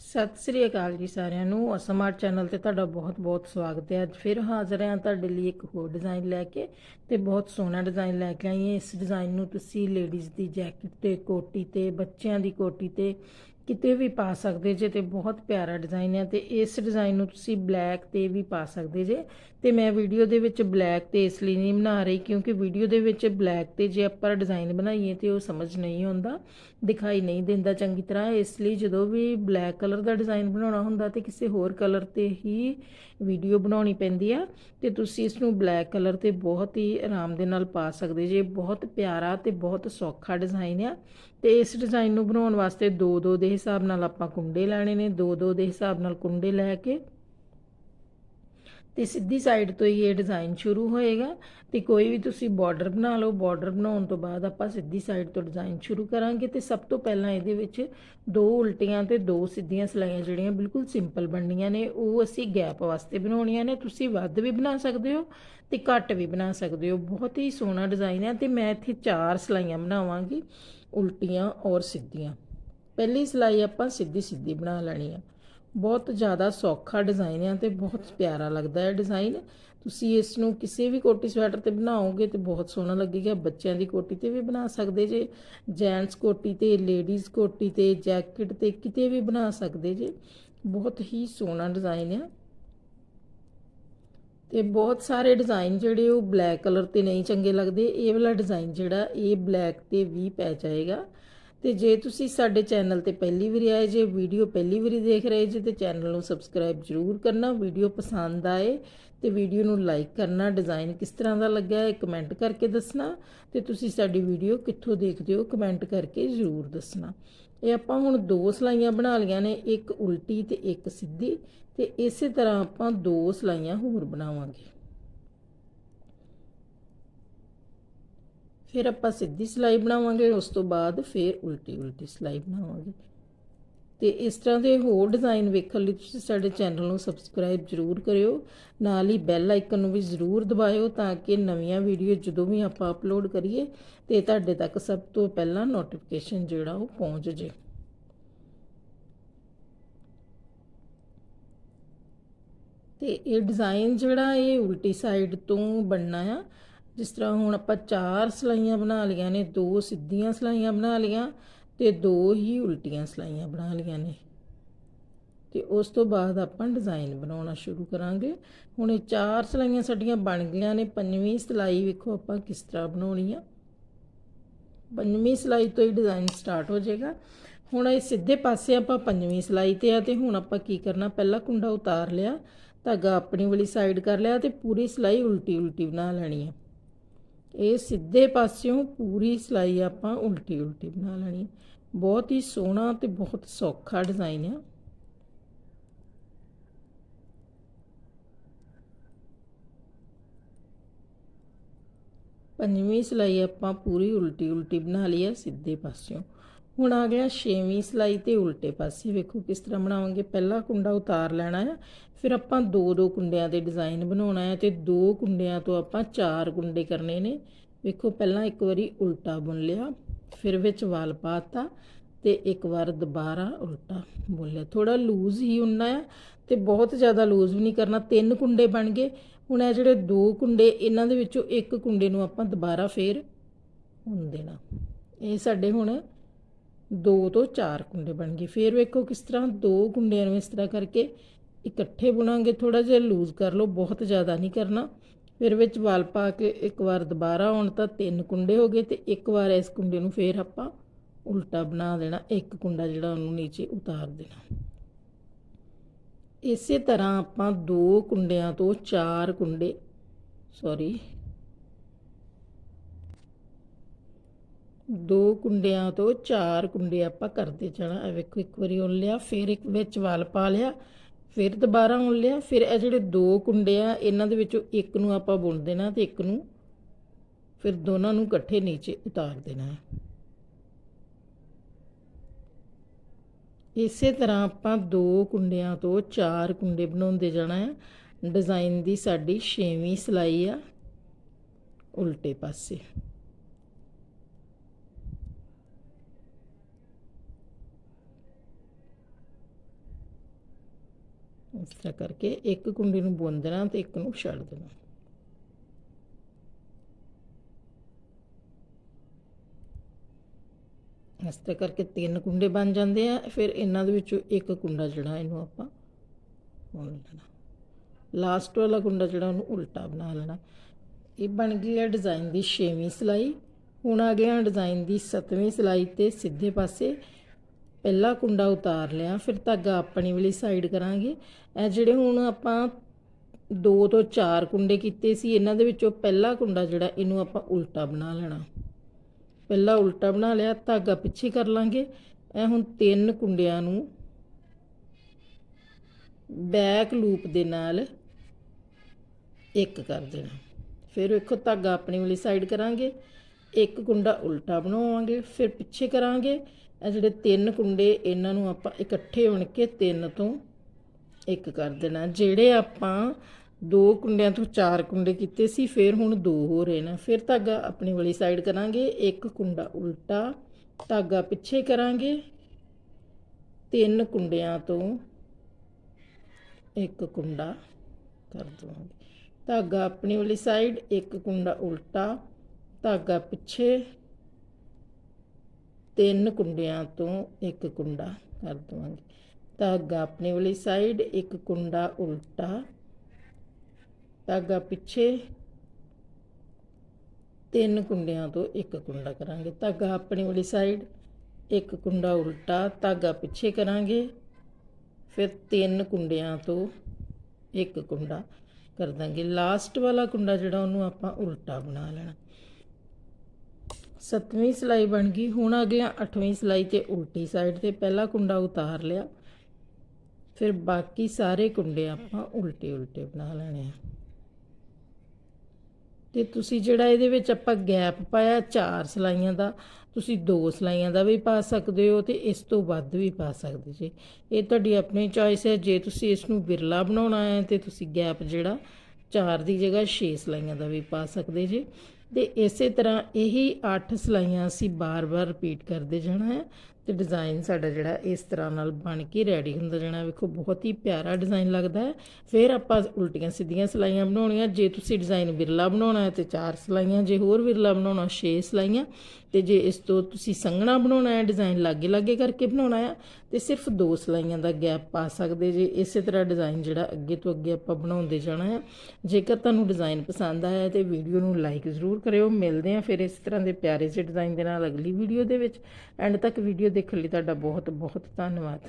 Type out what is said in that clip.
ਸਤਿ ਸ੍ਰੀ ਅਕਾਲ ਜੀ ਸਾਰਿਆਂ ਨੂੰ। ਅਸਮਾਰਟ ਚੈਨਲ ਤੇ ਤੁਹਾਡਾ ਬਹੁਤ-ਬਹੁਤ ਸਵਾਗਤ ਹੈ। ਅੱਜ ਫਿਰ ਹਾਜ਼ਰ ਹਾਂ ਤੁਹਾਡੇ ਲਈ ਇੱਕ ਹੋਰ ਡਿਜ਼ਾਈਨ ਲੈ ਕੇ ਤੇ ਬਹੁਤ ਸੋਹਣਾ ਡਿਜ਼ਾਈਨ ਲੈ ਕੇ ਆਈ ਹਾਂ। ਇਸ ਡਿਜ਼ਾਈਨ ਨੂੰ ਤੁਸੀਂ ਲੇਡੀਜ਼ ਦੀ ਜੈਕਟ ਤੇ, ਕੋਟੀ ਤੇ, ਬੱਚਿਆਂ ਦੀ ਕੋਟੀ ਤੇ ਕਿਤੇ ਵੀ ਪਾ ਸਕਦੇ ਜੇ ਤੇ ਬਹੁਤ ਪਿਆਰਾ ਡਿਜ਼ਾਈਨ ਹੈ ਤੇ ਇਸ ਡਿਜ਼ਾਈਨ ਨੂੰ ਤੁਸੀਂ ਬਲੈਕ ਤੇ ਵੀ ਪਾ ਸਕਦੇ ਜੇ। ਤੇ ਮੈਂ ਵੀਡੀਓ ਦੇ ਵਿੱਚ ਬਲੈਕ ਤੇ ਇਸ ਲਈ ਨਹੀਂ ਬਣਾ ਰਹੀ ਕਿਉਂਕਿ ਵੀਡੀਓ ਦੇ ਵਿੱਚ ਬਲੈਕ ਤੇ ਜੇ ਆਪਾਂ ਡਿਜ਼ਾਈਨ ਬਣਾਈਏ ਤੇ ਉਹ ਸਮਝ ਨਹੀਂ ਆਉਂਦਾ, ਦਿਖਾਈ ਨਹੀਂ ਦਿੰਦਾ ਚੰਗੀ ਤਰ੍ਹਾਂ। ਇਸ ਲਈ ਜਦੋਂ ਵੀ ਬਲੈਕ ਕਲਰ ਦਾ ਡਿਜ਼ਾਈਨ ਬਣਾਉਣਾ ਹੁੰਦਾ ਤੇ ਕਿਸੇ ਹੋਰ ਕਲਰ ਤੇ ਹੀ ਵੀਡੀਓ ਬਣਾਉਣੀ ਪੈਂਦੀ ਆ ਤੇ ਤੁਸੀਂ ਇਸ ਨੂੰ ਬਲੈਕ ਕਲਰ ਤੇ ਬਹੁਤ ਹੀ ਆਰਾਮ ਦੇ ਨਾਲ ਪਾ ਸਕਦੇ ਜੇ। ਬਹੁਤ ਪਿਆਰਾ ਤੇ ਬਹੁਤ ਸੌਖਾ ਡਿਜ਼ਾਈਨ ਆ। ਤੇ ਇਸ ਡਿਜ਼ਾਈਨ ਨੂੰ ਬਣਾਉਣ ਵਾਸਤੇ ਦੋ ਦੋ ਦੇ ਹਿਸਾਬ ਨਾਲ ਆਪਾਂ ਕੁੰਡੇ ਲੈਣੇ ਨੇ, ਦੋ ਦੋ ਦੇ ਹਿਸਾਬ ਨਾਲ ਕੁੰਡੇ ਲੈ ਕੇ ਤੇ ਸਿੱਧੀ ਸਾਈਡ ਤੋਂ ਹੀ ਇਹ ਡਿਜ਼ਾਈਨ ਸ਼ੁਰੂ ਹੋਏਗਾ ਤੇ ਕੋਈ ਵੀ ਤੁਸੀਂ ਬਾਰਡਰ ਬਣਾ ਲਓ ਬਾਰਡਰ ਬਣਾਉਣ ਤੋਂ ਬਾਅਦ ਆਪਾਂ ਸਿੱਧੀ ਸਾਈਡ ਤੋਂ ਡਿਜ਼ਾਈਨ ਸ਼ੁਰੂ ਕਰਾਂਗੇ ਤੇ ਸਭ ਤੋਂ ਪਹਿਲਾਂ ਇਹਦੇ ਵਿੱਚ ਦੋ ਉਲਟੀਆਂ ਤੇ ਦੋ ਸਿੱਧੀਆਂ ਸਲਾਈਆਂ ਜਿਹੜੀਆਂ ਬਿਲਕੁਲ ਸਿੰਪਲ ਬਣਨੀਆਂ ਨੇ, ਉਹ ਅਸੀਂ ਗੈਪ ਵਾਸਤੇ ਬਣਾਉਣੀਆਂ ਨੇ, ਤੁਸੀਂ ਵੱਧ ਵੀ ਬਣਾ ਸਕਦੇ ਹੋ ਤੇ ਘੱਟ ਵੀ ਬਣਾ ਸਕਦੇ ਹੋ। ਬਹੁਤ ਹੀ ਸੋਹਣਾ ਡਿਜ਼ਾਈਨ ਹੈ ਤੇ ਮੈਂ ਇੱਥੇ ਚਾਰ ਸਲਾਈਆਂ ਬਣਾਵਾਂਗੀ। ਉਲਟੀਆਂ ਔਰ ਸਿੱਧੀਆਂ। ਪਹਿਲੀ ਸਿਲਾਈ ਆਪਾਂ ਸਿੱਧੀ ਸਿੱਧੀ ਬਣਾ ਲੈਣੀ ਆ। ਬਹੁਤ ਜ਼ਿਆਦਾ ਸੌਖਾ ਡਿਜ਼ਾਈਨ ਹੈ ਤੇ ਬਹੁਤ ਪਿਆਰਾ ਲੱਗਦਾ ਹੈ ਡਿਜ਼ਾਈਨ ਤੁਸੀਂ ਇਸ ਨੂੰ ਕਿਸੇ ਵੀ ਕੋਟੀ ਸਵੈਟਰ ਤੇ ਬਣਾਓਗੇ ਤੇ ਬਹੁਤ ਸੋਹਣਾ ਲੱਗੇਗਾ। ਬੱਚਿਆਂ ਦੀ ਕੋਟੀ ਤੇ ਵੀ ਬਣਾ ਸਕਦੇ ਜੇ, ਜੈਂਟਸ ਕੋਟੀ ਤੇ, ਲੇਡੀਜ਼ ਕੋਟੀ ਤੇ, ਜੈਕਟ ਤੇ ਕਿਤੇ ਵੀ ਬਣਾ ਸਕਦੇ ਜੇ। ਬਹੁਤ ਹੀ ਸੋਹਣਾ ਡਿਜ਼ਾਈਨ ਹੈ ਤੇ ਬਹੁਤ ਸਾਰੇ ਡਿਜ਼ਾਈਨ ਜਿਹੜੇ ਉਹ ਬਲੈਕ ਕਲਰ ਤੇ ਨਹੀਂ ਚੰਗੇ ਲੱਗਦੇ। ਇਹ ਵਾਲਾ ਡਿਜ਼ਾਈਨ ਜਿਹੜਾ, ਇਹ ਬਲੈਕ ਤੇ ਵੀ ਪੈ ਜਾਏਗਾ। ਤੇ ਜੇ ਤੁਸੀਂ ਸਾਡੇ ਚੈਨਲ ਤੇ ਪਹਿਲੀ ਵਾਰੀ ਆਏ, ਜੇ ਵੀਡੀਓ ਪਹਿਲੀ ਵਾਰੀ ਦੇਖ ਰਹੇ, ਜੇ ਤੇ ਚੈਨਲ ਨੂੰ ਸਬਸਕ੍ਰਾਈਬ ਜ਼ਰੂਰ ਕਰਨਾ। ਵੀਡੀਓ ਪਸੰਦ ਆਏ ਤੇ ਵੀਡੀਓ ਨੂੰ ਲਾਈਕ ਕਰਨਾ। ਡਿਜ਼ਾਈਨ ਕਿਸ ਤਰ੍ਹਾਂ ਦਾ ਲੱਗਿਆ ਹੈ ਕਮੈਂਟ ਕਰਕੇ ਦੱਸਣਾ। ਤੇ ਤੁਸੀਂ ਸਾਡੀ ਵੀਡੀਓ ਕਿੱਥੋਂ ਦੇਖਦੇ ਹੋ ਕਮੈਂਟ ਕਰਕੇ ਜ਼ਰੂਰ ਦੱਸਣਾ। ਇਹ ਆਪਾਂ ਹੁਣ ਦੋ ਸਲਾਈਆਂ ਬਣਾ ਲਈਆਂ ਨੇ, ਇੱਕ ਉਲਟੀ ਤੇ ਇੱਕ ਸਿੱਧੀ, ਤੇ ਇਸੇ ਤਰ੍ਹਾਂ ਆਪਾਂ ਦੋ ਸਲਾਈਆਂ ਹੋਰ ਬਣਾਵਾਂਗੇ। ਫਿਰ ਆਪਾਂ ਸਿੱਧੀ ਸਲਾਈ ਬਣਾਵਾਂਗੇ, ਉਸ ਤੋਂ ਬਾਅਦ ਫਿਰ ਉਲਟੀ ਉਲਟੀ ਸਲਾਈ ਬਣਾਵਾਂਗੇ। ਤੇ ਇਸ ਤਰ੍ਹਾਂ ਦੇ ਹੋਰ ਡਿਜ਼ਾਈਨ ਵੇਖਣ ਲਈ ਤੁਸੀਂ ਸਾਡੇ ਚੈਨਲ ਨੂੰ ਸਬਸਕ੍ਰਾਈਬ ਜ਼ਰੂਰ ਕਰਿਓ। ਨਾਲ ਹੀ ਬੈਲ ਆਈਕਨ ਨੂੰ ਵੀ ਜ਼ਰੂਰ ਦਬਾਇਓ ਤਾਂ ਕਿ ਨਵੀਆਂ ਵੀਡੀਓ ਜਦੋਂ ਵੀ ਆਪਾਂ ਅਪਲੋਡ ਕਰੀਏ ਤੇ ਤੁਹਾਡੇ ਤੱਕ ਸਭ ਤੋਂ ਪਹਿਲਾਂ ਨੋਟੀਫਿਕੇਸ਼ਨ ਜਿਹੜਾ ਉਹ ਪਹੁੰਚ ਜੇ। ਤੇ ਇਹ ਡਿਜ਼ਾਈਨ ਜਿਹੜਾ ਇਹ ਉਲਟੀ ਸਾਈਡ ਤੋਂ ਬਣਨਾ ਆ। ਜਿਸ ਤਰ੍ਹਾਂ ਹੁਣ ਆਪਾਂ ਚਾਰ ਸਲਾਈਆਂ ਬਣਾ ਲਈਆਂ ਨੇ, ਦੋ ਸਿੱਧੀਆਂ ਸਲਾਈਆਂ ਬਣਾ ਲਈਆਂ। ਤੇ ਦੋ ਹੀ ਉਲਟੀਆਂ ਸਲਾਈਆਂ ਬਣਾ ਲਈਆਂ ਨੇ। ਤੇ ਉਸ ਤੋਂ ਬਾਅਦ ਆਪਾਂ ਡਿਜ਼ਾਈਨ ਬਣਾਉਣਾ ਸ਼ੁਰੂ ਕਰਾਂਗੇ। ਹੁਣ ਇਹ ਚਾਰ ਸਲਾਈਆਂ ਸਾਡੀਆਂ ਬਣ ਗਈਆਂ ਨੇ। ਪੰਜਵੀਂ ਸਲਾਈ ਵੇਖੋ ਆਪਾਂ ਕਿਸ ਤਰ੍ਹਾਂ ਬਣਾਉਣੀ ਆ। ਪੰਜਵੀਂ ਸਲਾਈ ਤੋਂ ਹੀ ਡਿਜ਼ਾਈਨ ਸਟਾਰਟ ਹੋ ਜਾਏਗਾ। ਹੁਣ ਇਹ ਸਿੱਧੇ ਪਾਸੇ ਆਪਾਂ ਪੰਜਵੀਂ ਸਲਾਈ ਤੇ ਆ ਤੇ ਹੁਣ ਆਪਾਂ ਕੀ ਕਰਨਾ, ਪਹਿਲਾਂ ਕੁੰਡਾ ਉਤਾਰ ਲਿਆ, ਧਾਗਾ ਆਪਣੀ ਵਾਲੀ ਸਾਈਡ ਕਰ ਲਿਆ ਤੇ ਪੂਰੀ ਸਲਾਈ ਉਲਟੀ ਉਲਟੀ ਬਣਾ ਲੈਣੀ ਹੈ ਇਹ ਸਿੱਧੇ ਪਾਸਿਓਂ ਪੂਰੀ ਸਲਾਈ ਆਪਾਂ ਉਲਟੀ ਉਲਟੀ ਬਣਾ ਲੈਣੀ। ਬਹੁਤ ਹੀ ਸੋਹਣਾ ਤੇ ਬਹੁਤ ਸੌਖਾ ਡਿਜ਼ਾਈਨ ਆ। ਪੰਜਵੀਂ ਸਲਾਈ ਆਪਾਂ ਪੂਰੀ ਉਲਟੀ ਉਲਟੀ ਬਣਾ ਲਈ ਹੈ ਸਿੱਧੇ ਪਾਸਿਓਂ। ਹੁਣ ਆ ਗਿਆ ਛੇਵੀਂ ਸਲਾਈ ਤੇ ਉਲਟੇ ਪਾਸੇ। ਵੇਖੋ ਕਿਸ ਤਰ੍ਹਾਂ ਬਣਾਵਾਂਗੇ। ਪਹਿਲਾ ਕੁੰਡਾ ਉਤਾਰ ਲੈਣਾ ਹੈ, ਫਿਰ ਆਪਾਂ ਦੋ ਦੋ ਕੁੰਡਿਆਂ ਦੇ ਡਿਜ਼ਾਈਨ ਬਣਾਉਣਾ ਹੈ ਤੇ ਦੋ ਕੁੰਡਿਆਂ ਤੋਂ ਆਪਾਂ ਚਾਰ ਕੁੰਡੇ ਕਰਨੇ ਨੇ। ਵੇਖੋ ਪਹਿਲਾਂ ਇੱਕ ਵਾਰੀ ਉਲਟਾ ਬੁਣ ਲਿਆ, ਫਿਰ ਵਿੱਚ ਵਾਲ ਪਾਤਾ ਤੇ ਇੱਕ ਵਾਰ ਦੁਬਾਰਾ ਉਲਟਾ ਬੁਣ ਥੋੜਾ ਲੂਜ਼ ਹੀ ਹੁੰਨਾ ਹੈ ਤੇ ਬਹੁਤ ਜ਼ਿਆਦਾ ਲੂਜ਼ ਵੀ ਨਹੀਂ ਕਰਨਾ। ਤਿੰਨ ਕੁੰਡੇ ਬਣ ਗਏ। ਹੁਣ ਇਹ ਜਿਹੜੇ ਦੋ ਕੁੰਡੇ, ਇਹਨਾਂ ਦੇ ਵਿੱਚੋਂ ਇੱਕ ਕੁੰਡੇ ਨੂੰ ਆਪਾਂ ਦੁਬਾਰਾ ਫੇਰ ਬੁਣ ਦੇਣਾ। ਇਹ ਸਾਡੇ ਹੁਣ ਦੋ ਤੋਂ ਚਾਰ ਕੁੰਡੇ ਬਣ ਗਏ। ਫਿਰ ਵੇਖੋ ਕਿਸ ਤਰ੍ਹਾਂ ਦੋ ਕੁੰਡਿਆਂ ਨੂੰ ਇਸ ਤਰ੍ਹਾਂ ਕਰਕੇ ਇਕੱਠੇ ਬੁਣਾਂਗੇ। ਥੋੜਾ ਜਿਹਾ ਲੂਜ਼ ਕਰ ਲਓ, ਬਹੁਤ ਜ਼ਿਆਦਾ ਨਹੀਂ ਕਰਨਾ। ਫਿਰ ਵਿੱਚ ਵਾਲ ਪਾ ਕੇ ਇੱਕ ਵਾਰ ਦੁਬਾਰਾ ਆਉਣ ਤਾਂ ਤਿੰਨ ਕੁੰਡੇ ਹੋ ਗਏ ਤੇ ਇੱਕ ਵਾਰ ਇਸ ਕੁੰਡੇ ਨੂੰ ਫੇਰ ਆਪਾਂ ਉਲਟਾ ਬਣਾ ਦੇਣਾ, ਇੱਕ ਕੁੰਡਾ ਜਿਹੜਾ ਉਹਨੂੰ ਨੀਚੇ ਉਤਾਰ ਦੇਣਾ। ਇਸੇ ਤਰ੍ਹਾਂ ਆਪਾਂ ਦੋ ਕੁੰਡਿਆਂ ਤੋਂ ਚਾਰ ਕੁੰਡੇ ਸੌਰੀ ਦੋ ਕੁੰਡਿਆਂ ਤੋਂ ਚਾਰ ਕੁੰਡੇ ਆਪਾਂ ਕਰਦੇ ਜਾਣਾ। ਇਹ ਵੇਖੋ, ਇੱਕ ਵਾਰੀ ਉਲ ਲਿਆ, ਫਿਰ ਇੱਕ ਵਿੱਚ ਵਾਲ ਪਾ ਲਿਆ, ਫਿਰ ਦੁਬਾਰਾ ਉਲ ਲਿਆ, ਫਿਰ ਇਹ ਜਿਹੜੇ ਦੋ ਕੁੰਡੇ ਆ, ਇਹਨਾਂ ਦੇ ਵਿੱਚੋਂ ਇੱਕ ਨੂੰ ਆਪਾਂ ਬੁਣ ਦੇਣਾ ਤੇ ਇੱਕ ਨੂੰ ਫਿਰ ਦੋਨਾਂ ਨੂੰ ਇਕੱਠੇ ਨੀਚੇ ਉਤਾਰ ਦੇਣਾ ਹੈ। ਇਸੇ ਤਰ੍ਹਾਂ ਆਪਾਂ ਦੋ ਕੁੰਡਿਆਂ ਤੋਂ ਚਾਰ ਕੁੰਡੇ ਬਣਾਉਂਦੇ ਜਾਣਾ ਹੈ। ਡਿਜ਼ਾਈਨ ਦੀ ਸਾਡੀ 6ਵੀਂ ਸਲਾਈ ਆ, ਉਲਟੇ ਪਾਸੇ। ਇਸ ਤਰ੍ਹਾਂ ਕਰਕੇ ਇੱਕ ਕੁੰਡੇ ਨੂੰ ਬੁਣ ਦੇਣਾ ਤੇ ਇੱਕ ਨੂੰ ਛੱਡ ਦੇਣਾ। ਇਸ ਤਰ੍ਹਾਂ ਕਰਕੇ ਤਿੰਨ ਕੁੰਡੇ ਬਣ ਜਾਂਦੇ ਆ, ਫਿਰ ਇਹਨਾਂ ਦੇ ਵਿੱਚੋਂ ਇੱਕ ਕੁੰਡਾ ਜਿਹੜਾ ਇਹਨੂੰ ਆਪਾਂ ਬੁਣ ਲੈਣਾ। ਲਾਸਟ ਵਾਲਾ ਕੁੰਡਾ ਜਿਹੜਾ ਉਹਨੂੰ ਉਲਟਾ ਬਣਾ ਲੈਣਾ। ਇਹ ਬਣ ਗਈ ਹੈ ਡਿਜ਼ਾਈਨ ਦੀ 6ਵੀਂ ਸਿਲਾਈ। ਹੁਣ ਆ ਗਿਆ ਡਿਜ਼ਾਈਨ ਦੀ 7ਵੀਂ ਸਿਲਾਈ ਤੇ ਸਿੱਧੇ ਪਾਸੇ ਪਹਿਲਾ ਕੁੰਡਾ ਉਤਾਰ ਲਿਆ, ਫਿਰ ਧਾਗਾ ਆਪਣੀ ਵਾਲੀ ਸਾਈਡ ਕਰਾਂਗੇ। ਇਹ ਜਿਹੜੇ ਹੁਣ ਆਪਾਂ ਦੋ ਤੋਂ ਚਾਰ ਕੁੰਡੇ ਕੀਤੇ ਸੀ, ਇਹਨਾਂ ਦੇ ਵਿੱਚੋਂ ਪਹਿਲਾ ਕੁੰਡਾ ਜਿਹੜਾ, ਇਹਨੂੰ ਆਪਾਂ ਉਲਟਾ ਬਣਾ ਲੈਣਾ। ਪਹਿਲਾ ਉਲਟਾ ਬਣਾ ਲਿਆ ਧਾਗਾ ਪਿੱਛੇ ਕਰ ਲਾਂਗੇ। ਇਹ ਹੁਣ ਤਿੰਨ ਕੁੰਡਿਆਂ ਨੂੰ ਬੈਕ ਲੂਪ ਦੇ ਨਾਲ ਇੱਕ ਕਰ ਦੇਣਾ। ਫਿਰ ਵੇਖੋ ਧਾਗਾ ਆਪਣੀ ਵਾਲੀ ਸਾਈਡ ਕਰਾਂਗੇ। ਇੱਕ ਕੁੰਡਾ ਉਲਟਾ ਬਣਾਵਾਂਗੇ, ਫਿਰ ਪਿੱਛੇ ਕਰਾਂਗੇ। ਇਹ ਜਿਹੜੇ ਤਿੰਨ ਕੁੰਡੇ ਇਹਨਾਂ ਨੂੰ ਆਪਾਂ ਇਕੱਠੇ ਹੋਣ ਕੇ ਤਿੰਨ ਤੋਂ ਇੱਕ ਕਰ ਦੇਣਾ। ਜਿਹੜੇ ਆਪਾਂ ਦੋ ਕੁੰਡਿਆਂ ਤੋਂ ਚਾਰ ਕੁੰਡੇ ਕੀਤੇ ਸੀ, ਫਿਰ ਹੁਣ ਦੋ ਹੋ ਰਹੇ ਨੇ। ਫਿਰ ਧਾਗਾ ਆਪਣੀ ਵਾਲੀ ਸਾਈਡ ਕਰਾਂਗੇ, ਇੱਕ ਕੁੰਡਾ ਉਲਟਾ ਧਾਗਾ ਪਿੱਛੇ ਕਰਾਂਗੇ, ਤਿੰਨ ਕੁੰਡਿਆਂ ਤੋਂ ਇੱਕ ਕੁੰਡਾ ਕਰ ਦਵਾਂਗੇ। ਧਾਗਾ ਆਪਣੀ ਵਾਲੀ ਸਾਈਡ ਇੱਕ ਕੁੰਡਾ ਉਲਟਾ, ਧਾਗਾ ਪਿੱਛੇ ਤਿੰਨ ਕੁੰਡਿਆਂ ਤੋਂ ਇੱਕ ਕੁੰਡਾ ਕਰ ਦਵਾਂਗੇ। ਧਾਗਾ ਆਪਣੀ ਵਾਲੀ ਸਾਈਡ ਇੱਕ ਕੁੰਡਾ ਉਲਟਾ। ਧਾਗਾ ਪਿੱਛੇ ਤਿੰਨ ਕੁੰਡਿਆਂ ਤੋਂ ਇੱਕ ਕੁੰਡਾ ਕਰਾਂਗੇ। ਧਾਗਾ ਆਪਣੀ ਵਾਲੀ ਸਾਈਡ ਇੱਕ ਕੁੰਡਾ ਉਲਟਾ। ਧਾਗਾ ਪਿੱਛੇ ਕਰਾਂਗੇ, ਫਿਰ ਤਿੰਨ ਕੁੰਡਿਆਂ ਤੋਂ ਇੱਕ ਕੁੰਡਾ ਕਰ ਦਾਂਗੇ। ਲਾਸਟ ਵਾਲਾ ਕੁੰਡਾ ਜਿਹੜਾ ਉਹਨੂੰ ਆਪਾਂ ਉਲਟਾ ਬਣਾ ਲੈਣਾ। ਸੱਤਵੀਂ ਸਿਲਾਈ ਬਣ ਗਈ। ਹੁਣ ਆ ਅੱਠਵੀਂ ਸਿਲਾਈ ਤੇ ਉਲਟੀ ਸਾਈਡ ਤੇ ਪਹਿਲਾ ਕੁੰਡਾ ਉਤਾਰ ਲਿਆ। ਫਿਰ ਬਾਕੀ ਸਾਰੇ ਕੁੰਡੇ ਆਪਾਂ ਉਲਟੇ ਉਲਟੇ ਬਣਾ ਲੈਣੇ ਆ। ਤੇ ਤੁਸੀਂ ਜਿਹੜਾ ਇਹਦੇ ਵਿੱਚ ਆਪਾਂ ਗੈਪ ਪਾਇਆ ਚਾਰ ਸਲਾਈਆਂ ਦਾ, ਤੁਸੀਂ ਦੋ ਸਲਾਈਆਂ ਦਾ ਵੀ ਪਾ ਸਕਦੇ ਹੋ ਤੇ ਇਸ ਤੋਂ ਵੱਧ ਵੀ ਪਾ ਸਕਦੇ ਜੇ। ਇਹ ਤੁਹਾਡੀ ਆਪਣੀ ਚੋਇਸ ਹੈ। ਜੇ ਤੁਸੀਂ ਇਸ ਨੂੰ ਬਿਰਲਾ ਬਣਾਉਣਾ ਹੈ ਤੇ ਤੁਸੀਂ ਗੈਪ ਜਿਹੜਾ ਚਾਰ ਦੀ ਜਗ੍ਹਾ 6 ਸਲਾਈਆਂ ਦਾ ਵੀ ਪਾ ਸਕਦੇ ਜੇ। ਤੇ ਇਸੇ ਤਰ੍ਹਾਂ ਇਹੀ 8 ਸਲਾਈਆਂ ਅਸੀਂ ਬਾਰ-ਬਾਰ ਰਿਪੀਟ ਕਰਦੇ ਜਾਣਾ ਹੈ ਤੇ ਡਿਜ਼ਾਈਨ ਸਾਡਾ ਜਿਹੜਾ ਇਸ ਤਰ੍ਹਾਂ ਨਾਲ ਬਣ ਕੇ ਰੈਡੀ ਹੁੰਦਾ ਜਾਣਾ ਵੇਖੋ, ਬਹੁਤ ਹੀ ਪਿਆਰਾ ਡਿਜ਼ਾਈਨ ਲੱਗਦਾ ਹੈ। ਫਿਰ ਆਪਾਂ ਉਲਟੀਆਂ ਸਿੱਧੀਆਂ ਸਲਾਈਆਂ ਬਣਾਉਣੀਆਂ। ਜੇ ਤੁਸੀਂ ਡਿਜ਼ਾਈਨ ਵਿਰਲਾ ਬਣਾਉਣਾ ਹੈ ਤੇ 4 ਸਲਾਈਆਂ, ਜੇ ਹੋਰ ਵਿਰਲਾ ਬਣਾਉਣਾ 6 ਸਲਾਈਆਂ। ਤੇ ਜੇ ਇਸ ਤੋਂ ਤੁਸੀਂ ਸੰਘਣਾ ਬਣਾਉਣਾ ਹੈ ਡਿਜ਼ਾਈਨ ਲਾਗੇ ਲਾਗੇ ਕਰਕੇ ਬਣਾਉਣਾ ਹੈ ਤੇ ਸਿਰਫ ਦੋ ਸਲਾਈਆਂ ਦਾ ਗੈਪ ਪਾ ਸਕਦੇ ਜੇ। ਇਸੇ ਤਰ੍ਹਾਂ ਡਿਜ਼ਾਈਨ ਜਿਹੜਾ ਅੱਗੇ ਤੋਂ ਅੱਗੇ ਆਪਾਂ ਬਣਾਉਂਦੇ ਜਾਣਾ ਹੈ। ਜੇਕਰ ਤੁਹਾਨੂੰ ਡਿਜ਼ਾਈਨ ਪਸੰਦ ਆਇਆ ਤੇ ਵੀਡੀਓ ਨੂੰ ਲਾਈਕ ਜ਼ਰੂਰ ਕਰਿਓ। ਮਿਲਦੇ ਆ ਫਿਰ ਇਸ ਤਰ੍ਹਾਂ ਦੇ ਪਿਆਰੇ ਜਿਹੇ ਡਿਜ਼ਾਈਨ ਦੇ ਨਾਲ ਅਗਲੀ ਵੀਡੀਓ ਦੇ ਵਿੱਚ। ਐਂਡ ਤੱਕ ਵੀਡੀਓ ਦੇਖਣ ਲਈ ਤੁਹਾਡਾ ਬਹੁਤ ਬਹੁਤ ਧੰਨਵਾਦ।